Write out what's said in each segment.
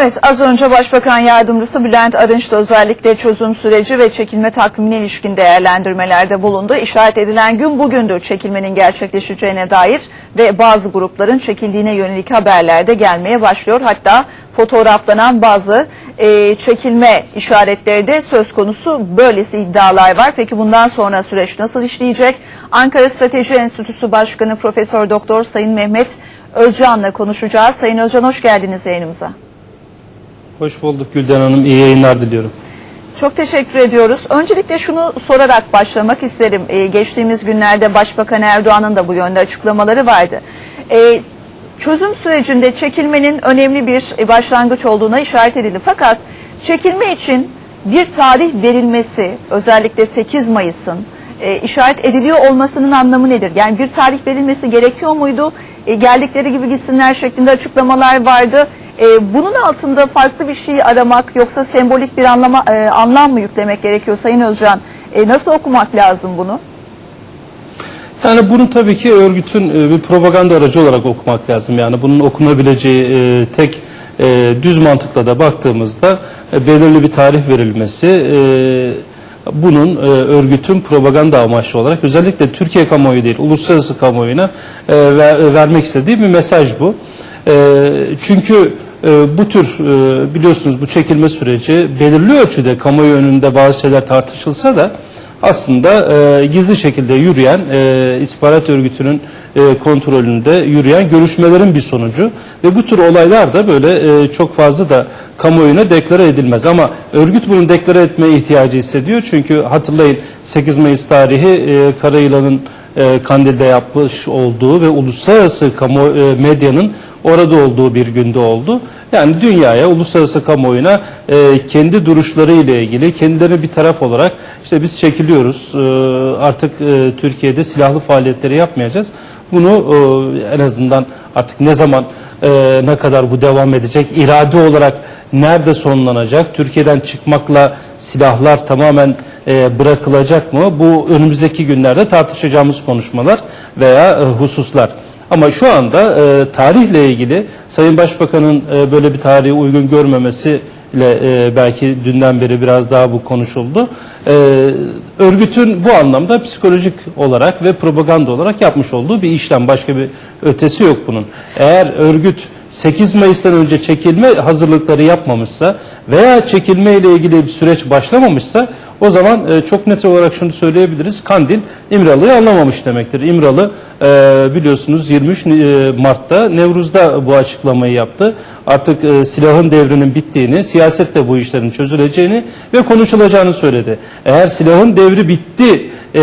Evet az önce Başbakan Yardımcısı Bülent Arınç da özellikle çözüm süreci ve çekilme takvimine ilişkin değerlendirmelerde bulundu. İşaret edilen gün bugündür çekilmenin gerçekleşeceğine dair ve bazı grupların çekildiğine yönelik haberler de gelmeye başlıyor. Hatta fotoğraflanan bazı e, çekilme işaretleri de söz konusu böylesi iddialar var. Peki bundan sonra süreç nasıl işleyecek? Ankara Strateji Enstitüsü Başkanı Profesör Doktor Sayın Mehmet Özcan'la konuşacağız. Sayın Özcan hoş geldiniz yayınımıza. Hoş bulduk Gülden Hanım. İyi yayınlar diliyorum. Çok teşekkür ediyoruz. Öncelikle şunu sorarak başlamak isterim. Ee, geçtiğimiz günlerde Başbakan Erdoğan'ın da bu yönde açıklamaları vardı. Ee, çözüm sürecinde çekilmenin önemli bir e, başlangıç olduğuna işaret edildi. Fakat çekilme için bir tarih verilmesi, özellikle 8 Mayıs'ın e, işaret ediliyor olmasının anlamı nedir? Yani bir tarih verilmesi gerekiyor muydu? E, geldikleri gibi gitsinler şeklinde açıklamalar vardı. E, bunun altında farklı bir şey aramak yoksa sembolik bir anlama, e, anlam mı yüklemek gerekiyor Sayın Özcan? E, nasıl okumak lazım bunu? Yani bunu tabii ki örgütün e, bir propaganda aracı olarak okumak lazım. Yani bunun okunabileceği e, tek e, düz mantıkla da baktığımızda belirli bir tarih verilmesi bunun e, örgütün propaganda amaçlı olarak özellikle Türkiye kamuoyu değil uluslararası kamuoyuna e, ver- vermek istediği bir mesaj bu. E, çünkü e, bu tür e, biliyorsunuz bu çekilme süreci belirli ölçüde kamuoyu önünde bazı şeyler tartışılsa da aslında e, gizli şekilde yürüyen e, istihbarat örgütünün e, kontrolünde yürüyen görüşmelerin bir sonucu ve bu tür olaylar da böyle e, çok fazla da kamuoyuna deklare edilmez. Ama örgüt bunu deklare etmeye ihtiyacı hissediyor. Çünkü hatırlayın 8 Mayıs tarihi e, Karayılan'ın e, Kandil'de yapmış olduğu ve uluslararası kamu e, medyanın orada olduğu bir günde oldu. Yani dünyaya, uluslararası kamuoyuna e, kendi duruşları ile ilgili kendilerini bir taraf olarak işte biz çekiliyoruz e, artık e, Türkiye'de silahlı faaliyetleri yapmayacağız. Bunu e, en azından artık ne zaman e, ne kadar bu devam edecek, irade olarak nerede sonlanacak, Türkiye'den çıkmakla silahlar tamamen e, bırakılacak mı? Bu önümüzdeki günlerde tartışacağımız konuşmalar veya e, hususlar. Ama şu anda e, tarihle ilgili Sayın Başbakan'ın e, böyle bir tarihi uygun görmemesi ile e, belki dünden beri biraz daha bu konuşuldu. E, örgütün bu anlamda psikolojik olarak ve propaganda olarak yapmış olduğu bir işlem. Başka bir ötesi yok bunun. Eğer örgüt 8 Mayıs'tan önce çekilme hazırlıkları yapmamışsa veya çekilme ile ilgili bir süreç başlamamışsa o zaman e, çok net olarak şunu söyleyebiliriz. Kandil İmralı'yı anlamamış demektir. İmralı e, biliyorsunuz 23 e, Mart'ta Nevruz'da bu açıklamayı yaptı. Artık e, silahın devrinin bittiğini, siyasette bu işlerin çözüleceğini ve konuşulacağını söyledi. Eğer silahın devri bitti e,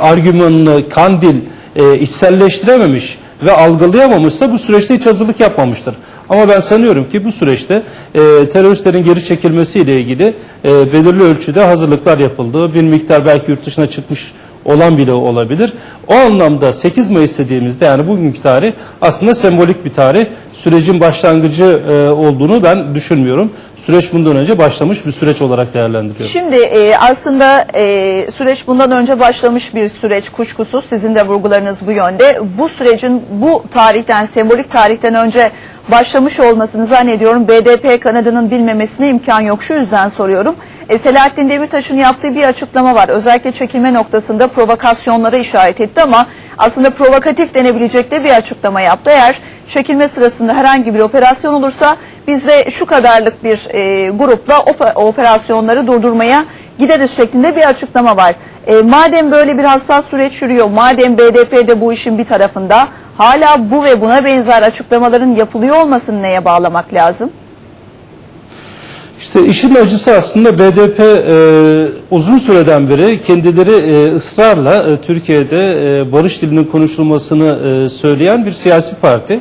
argümanını Kandil e, içselleştirememiş ve algılayamamışsa bu süreçte hiç hazırlık yapmamıştır. Ama ben sanıyorum ki bu süreçte e, teröristlerin geri çekilmesiyle ilgili e, belirli ölçüde hazırlıklar yapıldı. Bir miktar belki yurt dışına çıkmış olan bile olabilir. O anlamda 8 Mayıs dediğimizde yani bugünkü tarih aslında sembolik bir tarih. Sürecin başlangıcı e, olduğunu ben düşünmüyorum. Süreç bundan önce başlamış bir süreç olarak değerlendiriyorum. Şimdi e, aslında e, süreç bundan önce başlamış bir süreç kuşkusuz. Sizin de vurgularınız bu yönde. Bu sürecin bu tarihten, sembolik tarihten önce başlamış olmasını zannediyorum BDP kanadının bilmemesine imkan yok. Şu yüzden soruyorum. E, Selahattin Demirtaş'ın yaptığı bir açıklama var. Özellikle çekilme noktasında provokasyonlara işaret etti ama aslında provokatif denebilecek de bir açıklama yaptı. Eğer çekilme sırasında herhangi bir operasyon olursa biz de şu kadarlık bir e, grupla ope- operasyonları durdurmaya gideriz şeklinde bir açıklama var. E, madem böyle bir hassas süreç yürüyor, madem BDP de bu işin bir tarafında, hala bu ve buna benzer açıklamaların yapılıyor olmasını neye bağlamak lazım? İşte işin acısı aslında BDP e, uzun süreden beri kendileri e, ısrarla e, Türkiye'de e, barış dilinin konuşulmasını e, söyleyen bir siyasi parti.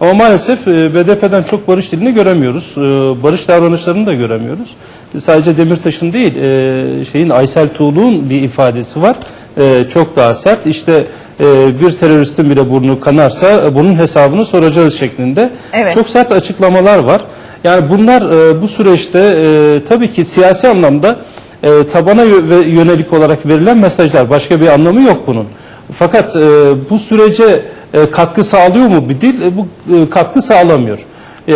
Ama maalesef e, BDP'den çok barış dilini göremiyoruz. E, barış davranışlarını da göremiyoruz. Sadece Demirtaş'ın değil, e, şeyin Aysel Tuğlu'nun bir ifadesi var. E, çok daha sert. İşte e, bir teröristin bile burnu kanarsa e, bunun hesabını soracağız şeklinde. Evet. Çok sert açıklamalar var. Yani bunlar e, bu süreçte e, tabii ki siyasi anlamda e, tabana yönelik olarak verilen mesajlar. Başka bir anlamı yok bunun. Fakat e, bu sürece katkı sağlıyor mu bir dil? E, bu e, katkı sağlamıyor. e,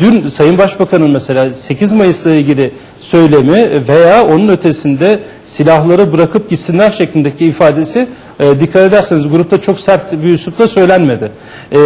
dün Sayın Başbakan'ın mesela 8 Mayıs'la ilgili söylemi veya onun ötesinde silahları bırakıp gitsinler şeklindeki ifadesi e, dikkat ederseniz grupta çok sert bir üslupla söylenmedi. E,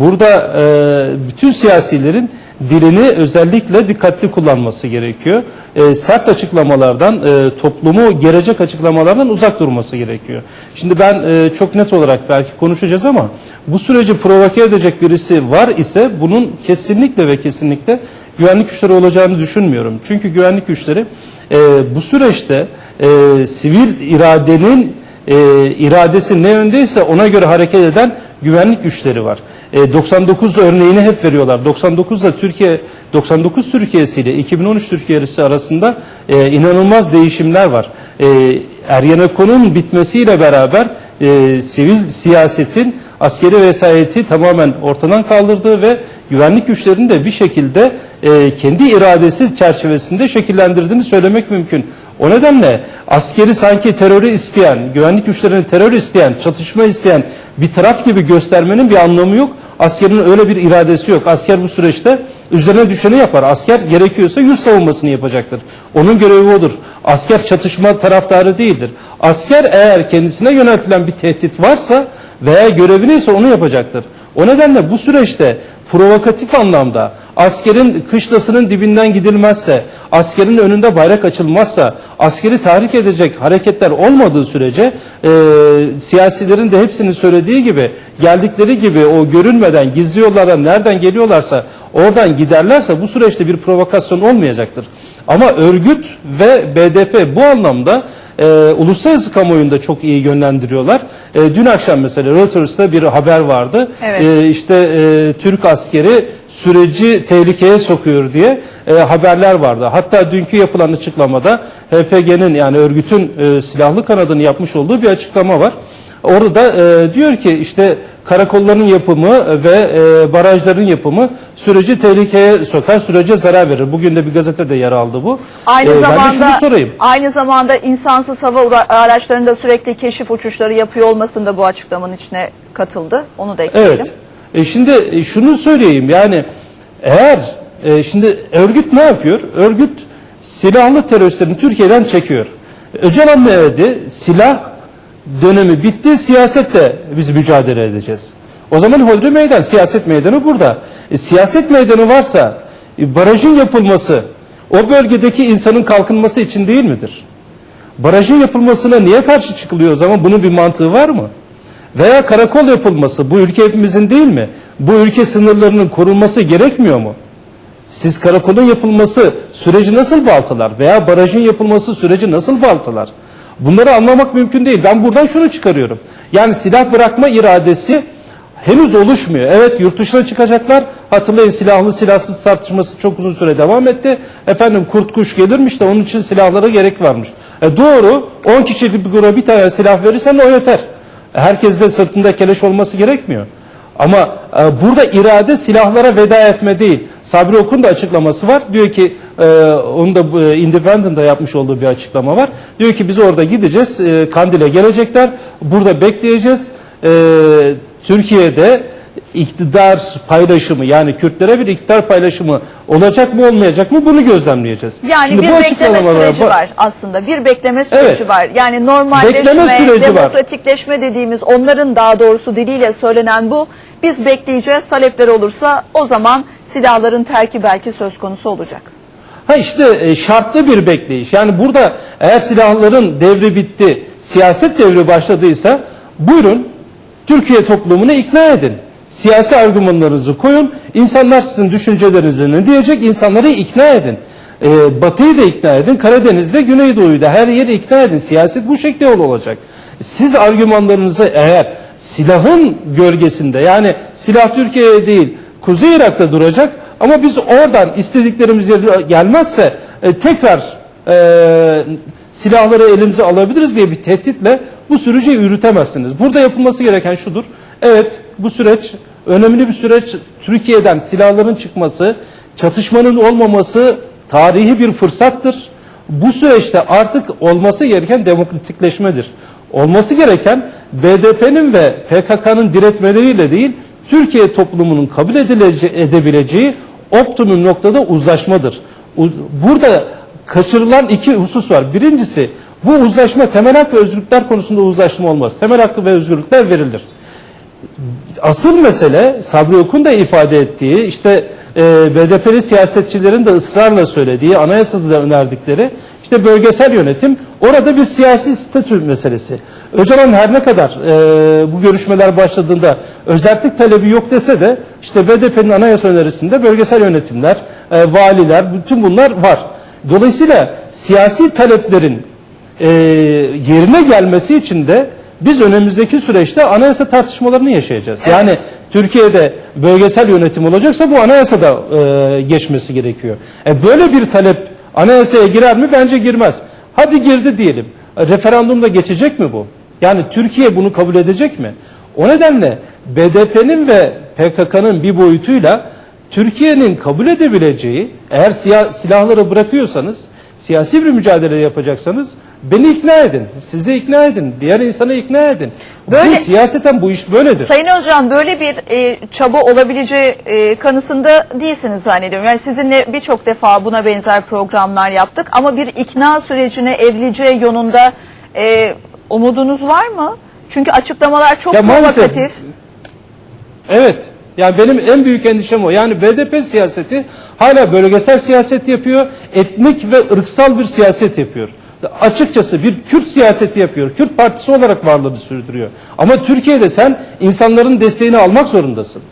burada e, bütün siyasilerin dilini özellikle dikkatli kullanması gerekiyor. E, sert açıklamalardan, e, toplumu gelecek açıklamalardan uzak durması gerekiyor. Şimdi ben e, çok net olarak belki konuşacağız ama bu süreci provoke edecek birisi var ise bunun kesinlikle ve kesinlikle güvenlik güçleri olacağını düşünmüyorum. Çünkü güvenlik güçleri e, bu süreçte e, sivil iradenin e, iradesi ne yöndeyse ona göre hareket eden güvenlik güçleri var. E, 99 örneğini hep veriyorlar. 99'da Türkiye 99 Türkiye'si ile 2013 Türkiye'si arasında e, inanılmaz değişimler var. E, Ergenekon'un bitmesiyle beraber e, sivil siyasetin askeri vesayeti tamamen ortadan kaldırdığı ve güvenlik güçlerinin de bir şekilde e, kendi iradesi çerçevesinde şekillendirdiğini söylemek mümkün. O nedenle askeri sanki terörü isteyen, güvenlik güçlerini terör isteyen, çatışma isteyen bir taraf gibi göstermenin bir anlamı yok. Askerin öyle bir iradesi yok. Asker bu süreçte üzerine düşeni yapar. Asker gerekiyorsa yüz savunmasını yapacaktır. Onun görevi odur. Asker çatışma taraftarı değildir. Asker eğer kendisine yöneltilen bir tehdit varsa veya görevi neyse onu yapacaktır. O nedenle bu süreçte provokatif anlamda askerin kışlasının dibinden gidilmezse, askerin önünde bayrak açılmazsa, askeri tahrik edecek hareketler olmadığı sürece e, siyasilerin de hepsinin söylediği gibi geldikleri gibi o görünmeden gizli yollardan nereden geliyorlarsa oradan giderlerse bu süreçte bir provokasyon olmayacaktır. Ama örgüt ve BDP bu anlamda e, uluslararası kamuoyunda çok iyi yönlendiriyorlar. E, dün akşam mesela Reuters'ta bir haber vardı. Evet. E, işte e, Türk askeri süreci tehlikeye sokuyor diye e, haberler vardı. Hatta dünkü yapılan açıklamada HPG'nin yani örgütün e, silahlı kanadını yapmış olduğu bir açıklama var. Orada da e, diyor ki işte karakolların yapımı ve e, barajların yapımı süreci tehlikeye sokar, sürece zarar verir. Bugün de bir gazetede yer aldı bu. Aynı E, ben de zamanda şunu sorayım. aynı zamanda insansız hava araçlarında sürekli keşif uçuşları yapıyor olmasında bu açıklamanın içine katıldı. Onu da ekleyelim. Evet. E şimdi e, şunu söyleyeyim yani eğer e, şimdi örgüt ne yapıyor? Örgüt silahlı teröristlerini Türkiye'den çekiyor. Öcalan ne dedi? Silah dönemi bitti, siyasetle biz mücadele edeceğiz. O zaman hodri meydan, siyaset meydanı burada. E, siyaset meydanı varsa e, barajın yapılması o bölgedeki insanın kalkınması için değil midir? Barajın yapılmasına niye karşı çıkılıyor o zaman? Bunun bir mantığı var mı? Veya karakol yapılması bu ülke hepimizin değil mi? Bu ülke sınırlarının korunması gerekmiyor mu? Siz karakolun yapılması süreci nasıl baltalar? Veya barajın yapılması süreci nasıl baltalar? Bunları anlamak mümkün değil. Ben buradan şunu çıkarıyorum. Yani silah bırakma iradesi henüz oluşmuyor. Evet yurt dışına çıkacaklar. Hatırlayın silahlı silahsız tartışması çok uzun süre devam etti. Efendim kurt kuş gelirmiş de onun için silahlara gerek varmış. E doğru 10 kişilik bir gruba bir tane silah verirsen o yeter. Herkes de sırtında keleş olması gerekmiyor. Ama e, burada irade silahlara veda etme değil. Sabri Okun da açıklaması var. Diyor ki e, onu da e, Independent'da yapmış olduğu bir açıklama var. Diyor ki biz orada gideceğiz. E, Kandil'e gelecekler. Burada bekleyeceğiz. E, Türkiye'de iktidar paylaşımı yani Kürtlere bir iktidar paylaşımı olacak mı olmayacak mı bunu gözlemleyeceğiz. Yani Şimdi bir bu bekleme süreci bak- var aslında. Bir bekleme süreci Evet. var. Yani normalleşme, süreci var. demokratikleşme dediğimiz onların daha doğrusu diliyle söylenen bu. Biz bekleyeceğiz. Talepler olursa o zaman silahların terki belki söz konusu olacak. Ha işte e, şartlı bir bekleyiş. Yani burada eğer silahların devri bitti, siyaset devri başladıysa buyurun Türkiye toplumunu ikna edin. Siyasi argümanlarınızı koyun. İnsanlar sizin düşüncelerinizi ne diyecek? İnsanları ikna edin. E, Batı'yı da ikna edin. Karadeniz'de, Güneydoğu'yu da her yeri ikna edin. Siyaset bu şekilde yol olacak. Siz argümanlarınızı eğer silahın gölgesinde yani silah Türkiye'ye değil Kuzey Irak'ta duracak ama biz oradan istediklerimiz gelmezse e, tekrar e, silahları elimize alabiliriz diye bir tehditle bu süreci yürütemezsiniz. Burada yapılması gereken şudur. Evet bu süreç önemli bir süreç. Türkiye'den silahların çıkması, çatışmanın olmaması tarihi bir fırsattır. Bu süreçte artık olması gereken demokratikleşmedir. Olması gereken BDP'nin ve PKK'nın diretmeleriyle değil, Türkiye toplumunun kabul edebileceği optimum noktada uzlaşmadır. Burada kaçırılan iki husus var. Birincisi bu uzlaşma temel hak ve özgürlükler konusunda uzlaşma olmaz. Temel hakkı ve özgürlükler verilir asıl mesele Sabri Okun da ifade ettiği işte e, BDP'li siyasetçilerin de ısrarla söylediği anayasada da önerdikleri işte bölgesel yönetim orada bir siyasi statü meselesi. Öcalan her ne kadar e, bu görüşmeler başladığında özellik talebi yok dese de işte BDP'nin anayasa önerisinde bölgesel yönetimler, e, valiler bütün bunlar var. Dolayısıyla siyasi taleplerin e, yerine gelmesi için de biz önümüzdeki süreçte anayasa tartışmalarını yaşayacağız. Yani Türkiye'de bölgesel yönetim olacaksa bu anayasada e, geçmesi gerekiyor. E, böyle bir talep anayasaya girer mi? Bence girmez. Hadi girdi diyelim. Referandumda geçecek mi bu? Yani Türkiye bunu kabul edecek mi? O nedenle BDP'nin ve PKK'nın bir boyutuyla Türkiye'nin kabul edebileceği eğer silahları bırakıyorsanız siyasi bir mücadele yapacaksanız beni ikna edin, sizi ikna edin, diğer insanı ikna edin. Böyle- Bu siyaseten bu iş böyledir. Sayın Özcan böyle bir e, çaba olabileceği e, kanısında değilsiniz zannediyorum. Yani sizinle birçok defa buna benzer programlar yaptık ama bir ikna sürecine evrileceği yönünde e, umudunuz var mı? Çünkü açıklamalar çok Ya maalesef- provokatif. Evet. Yani benim en büyük endişem o. Yani BDP siyaseti hala bölgesel siyaset yapıyor, etnik ve ırksal bir siyaset yapıyor. Açıkçası bir Kürt siyaseti yapıyor. Kürt partisi olarak varlığını sürdürüyor. Ama Türkiye'de sen insanların desteğini almak zorundasın.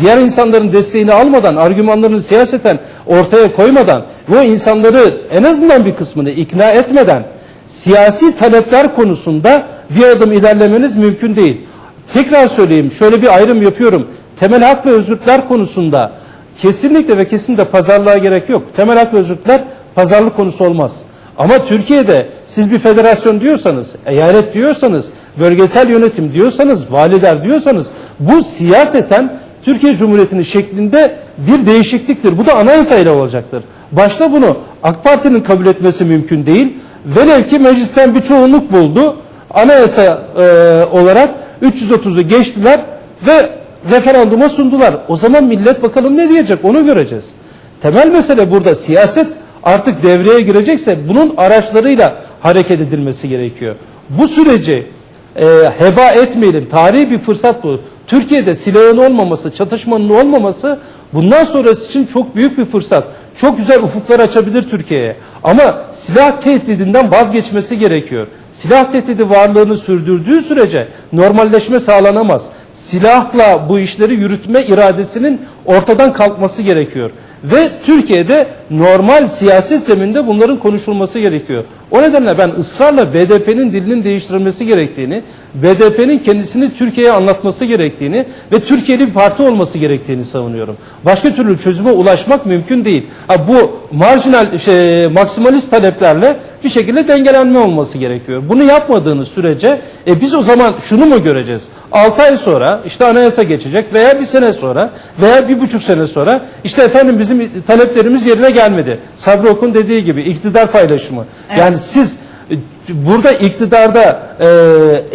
Diğer insanların desteğini almadan, argümanlarını siyaseten ortaya koymadan o insanları en azından bir kısmını ikna etmeden siyasi talepler konusunda bir adım ilerlemeniz mümkün değil. Tekrar söyleyeyim, şöyle bir ayrım yapıyorum. Temel hak ve özgürlükler konusunda kesinlikle ve kesinlikle pazarlığa gerek yok. Temel hak ve özgürlükler pazarlık konusu olmaz. Ama Türkiye'de siz bir federasyon diyorsanız, eyalet diyorsanız, bölgesel yönetim diyorsanız, valiler diyorsanız bu siyaseten Türkiye Cumhuriyeti'nin şeklinde bir değişikliktir. Bu da anayasayla olacaktır. Başta bunu AK Parti'nin kabul etmesi mümkün değil. Velev ki meclisten bir çoğunluk buldu. Anayasa e, olarak 330'u geçtiler ve referanduma sundular. O zaman millet bakalım ne diyecek onu göreceğiz. Temel mesele burada siyaset artık devreye girecekse bunun araçlarıyla hareket edilmesi gerekiyor. Bu süreci e, heba etmeyelim. Tarihi bir fırsat bu. Türkiye'de silahın olmaması, çatışmanın olmaması bundan sonrası için çok büyük bir fırsat. Çok güzel ufuklar açabilir Türkiye'ye. Ama silah tehdidinden vazgeçmesi gerekiyor. Silah tehdidi varlığını sürdürdüğü sürece normalleşme sağlanamaz. Silahla bu işleri yürütme iradesinin ortadan kalkması gerekiyor. Ve Türkiye'de normal siyasi zeminde bunların konuşulması gerekiyor. O nedenle ben ısrarla BDP'nin dilinin değiştirilmesi gerektiğini, BDP'nin kendisini Türkiye'ye anlatması gerektiğini ve Türkiye'li bir parti olması gerektiğini savunuyorum. Başka türlü çözüme ulaşmak mümkün değil. Ha, bu marjinal, şey, maksimalist taleplerle bir şekilde dengelenme olması gerekiyor. Bunu yapmadığınız sürece e, biz o zaman şunu mu göreceğiz? 6 ay sonra işte anayasa geçecek veya bir sene sonra veya bir buçuk sene sonra işte efendim bizim taleplerimiz yerine gelmedi. Sabri Okun dediği gibi iktidar paylaşımı. Yani siz burada iktidarda e,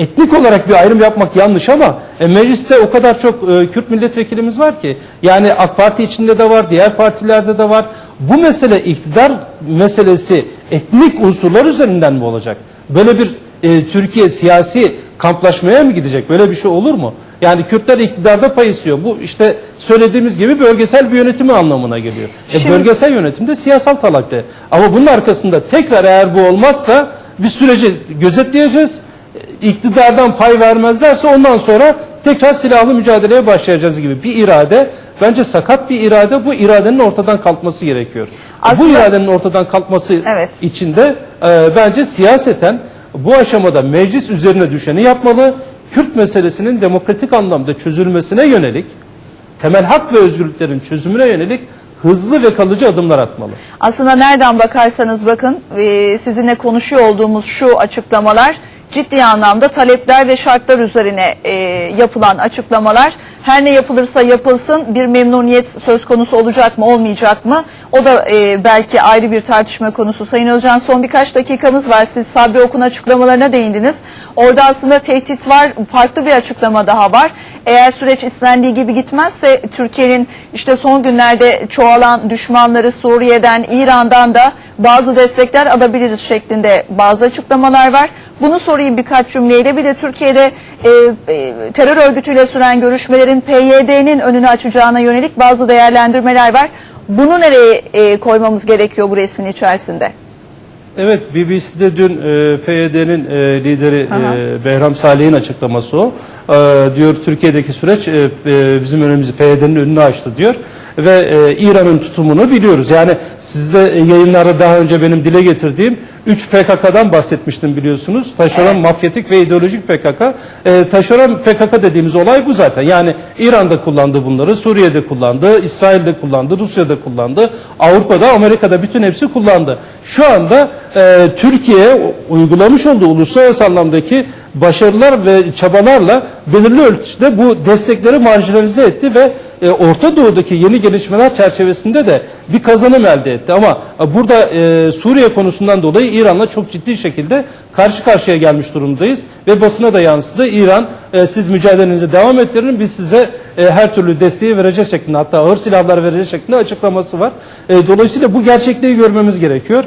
etnik olarak bir ayrım yapmak yanlış ama e, mecliste o kadar çok e, Kürt milletvekilimiz var ki yani AK Parti içinde de var, diğer partilerde de var. Bu mesele iktidar meselesi etnik unsurlar üzerinden mi olacak? Böyle bir e, Türkiye siyasi kamplaşmaya mı gidecek? Böyle bir şey olur mu? Yani Kürtler iktidarda pay istiyor. Bu işte söylediğimiz gibi bölgesel bir yönetimi anlamına geliyor. E, Şimdi- bölgesel yönetimde siyasal talepte. Ama bunun arkasında tekrar eğer bu olmazsa bir süreci gözetleyeceğiz. E, İktidardan pay vermezlerse ondan sonra tekrar silahlı mücadeleye başlayacağız gibi bir irade. Bence sakat bir irade. Bu iradenin ortadan kalkması gerekiyor. Aslında- Bu iradenin ortadan kalkması Evet. için de e, bence siyaseten bu aşamada meclis üzerine düşeni yapmalı. Kürt meselesinin demokratik anlamda çözülmesine yönelik, temel hak ve özgürlüklerin çözümüne yönelik hızlı ve kalıcı adımlar atmalı. Aslında nereden bakarsanız bakın e, sizinle konuşuyor olduğumuz şu açıklamalar ciddi anlamda talepler ve şartlar üzerine e, yapılan açıklamalar her ne yapılırsa yapılsın bir memnuniyet söz konusu olacak mı olmayacak mı? O da e, belki ayrı bir tartışma konusu. Sayın Özcan son birkaç dakikamız var. Siz Sabri Okun açıklamalarına değindiniz. Orada aslında tehdit var. Farklı bir açıklama daha var. Eğer süreç istendiği gibi gitmezse Türkiye'nin işte son günlerde çoğalan düşmanları Suriye'den, İran'dan da bazı destekler alabiliriz şeklinde bazı açıklamalar var. Bunu sorayım birkaç cümleyle. Bir de Türkiye'de e, e, terör örgütüyle süren görüşmelerin PYD'nin önünü açacağına yönelik bazı değerlendirmeler var. Bunu nereye e, koymamız gerekiyor bu resmin içerisinde? Evet, BBC'de dün e, PYD'nin e, lideri Aha. e, Behram Salih'in açıklaması o. E, diyor Türkiye'deki süreç e, e, bizim önümüzü PYD'nin önünü açtı diyor ve e, İran'ın tutumunu biliyoruz. Yani sizde yayınlarda daha önce benim dile getirdiğim 3 PKK'dan bahsetmiştim biliyorsunuz. Taşeron, Evet. mafyatik ve ideolojik PKK. E, taşeron PKK dediğimiz olay bu zaten. Yani İran'da kullandı bunları, Suriye'de kullandı, İsrail'de kullandı, Rusya'da kullandı, Avrupa'da, Amerika'da bütün hepsi kullandı. Şu anda e, Türkiye uygulamış olduğu uluslararası anlamdaki başarılar ve çabalarla belirli ölçüde bu destekleri marjinalize etti ve e, Orta Doğu'daki yeni gelişmeler çerçevesinde de bir kazanım elde etti. Ama e, burada e, Suriye konusundan dolayı İran'la çok ciddi şekilde karşı karşıya gelmiş durumdayız ve basına da yansıdı. İran e, siz mücadelenize devam ettirin biz size e, her türlü desteği vereceğiz şeklinde hatta ağır silahlar vereceğiz şeklinde açıklaması var. E, dolayısıyla bu gerçekliği görmemiz gerekiyor.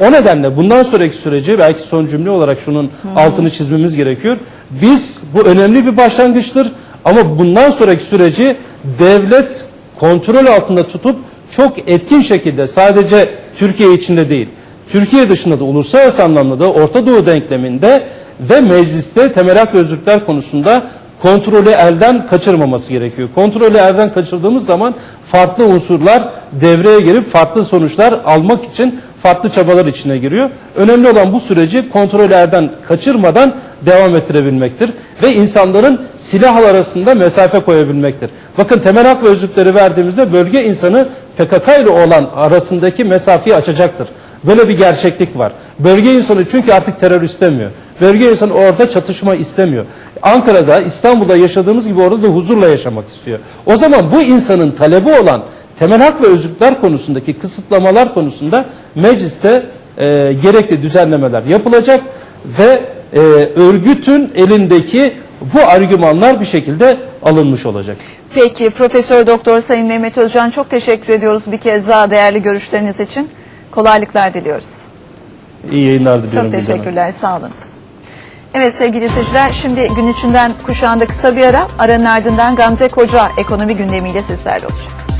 O nedenle bundan sonraki süreci belki son cümle olarak şunun altını çizmemiz gerekiyor. Biz bu önemli bir başlangıçtır ama bundan sonraki süreci devlet kontrol altında tutup çok etkin şekilde sadece Türkiye içinde değil, Türkiye dışında da uluslararası anlamda da Orta Doğu denkleminde ve mecliste temel hak ve özgürlükler konusunda kontrolü elden kaçırmaması gerekiyor. Kontrolü elden kaçırdığımız zaman farklı unsurlar devreye girip farklı sonuçlar almak için farklı çabalar içine giriyor. Önemli olan bu süreci kontrolü elden kaçırmadan devam ettirebilmektir ve insanların silah arasında mesafe koyabilmektir. Bakın temel hak ve özgürlükleri verdiğimizde bölge insanı PKK ile olan arasındaki mesafeyi açacaktır. Böyle bir gerçeklik var. Bölge insanı çünkü artık terör istemiyor. Bölge insanı orada çatışma istemiyor. Ankara'da, İstanbul'da yaşadığımız gibi orada da huzurla yaşamak istiyor. O zaman bu insanın talebi olan temel hak ve özgürlükler konusundaki kısıtlamalar konusunda mecliste e, gerekli düzenlemeler yapılacak ve e, örgütün elindeki bu argümanlar bir şekilde alınmış olacak. Peki Profesör Doktor Sayın Mehmet Özcan çok teşekkür ediyoruz bir kez daha değerli görüşleriniz için. Kolaylıklar diliyoruz. İyi yayınlar diliyorum. Çok teşekkürler, sağ. Evet sevgili izleyiciler, şimdi gün içinden kuşağında kısa bir ara, aranın ardından Gamze Koca ekonomi gündemiyle sizlerle olacak.